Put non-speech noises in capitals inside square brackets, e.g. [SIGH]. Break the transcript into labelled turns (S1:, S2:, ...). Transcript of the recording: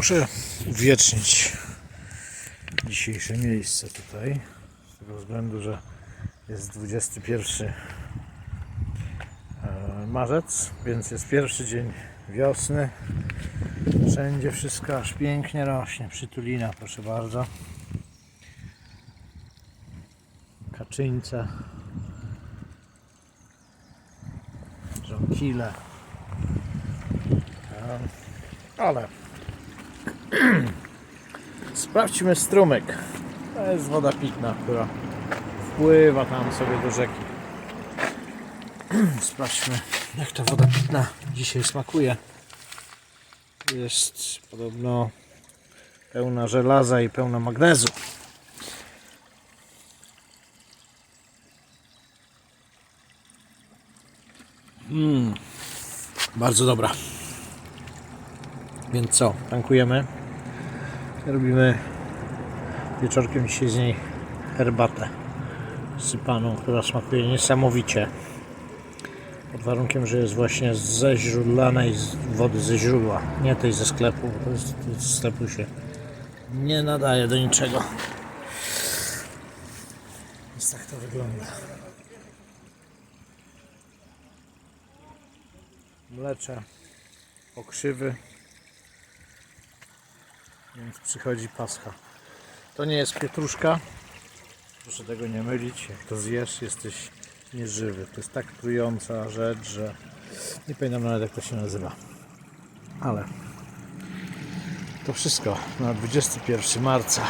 S1: Muszę uwiecznić dzisiejsze miejsce tutaj. Z tego względu, że jest 21 e, marzec, więc jest pierwszy dzień wiosny. Wszędzie wszystko aż pięknie rośnie. Przytulina, proszę bardzo. Kaczyńce. Żonkile. E, Ale [CLEARS THROAT] sprawdźmy strumyk. To jest woda pitna, która wpływa tam sobie do rzeki. [CLEARS THROAT] Sprawdźmy, jak ta woda pitna dzisiaj smakuje. Jest podobno pełna żelaza i pełna magnezu. Mm, bardzo dobra. Więc co, tankujemy. Robimy wieczorkiem dzisiaj z niej herbatę sypaną, która smakuje niesamowicie. Pod warunkiem, że jest właśnie ze źródlanej wody ze źródła, nie tej ze sklepu, to jest, to z sklepu się nie nadaje do niczego. Więc tak to wygląda. Mlecze, pokrzywy, więc przychodzi pascha. To nie jest pietruszka, proszę tego nie mylić, jak to zjesz jesteś nieżywy. To jest tak trująca rzecz, że nie pamiętam nawet jak to się nazywa. Ale to wszystko na 21 marca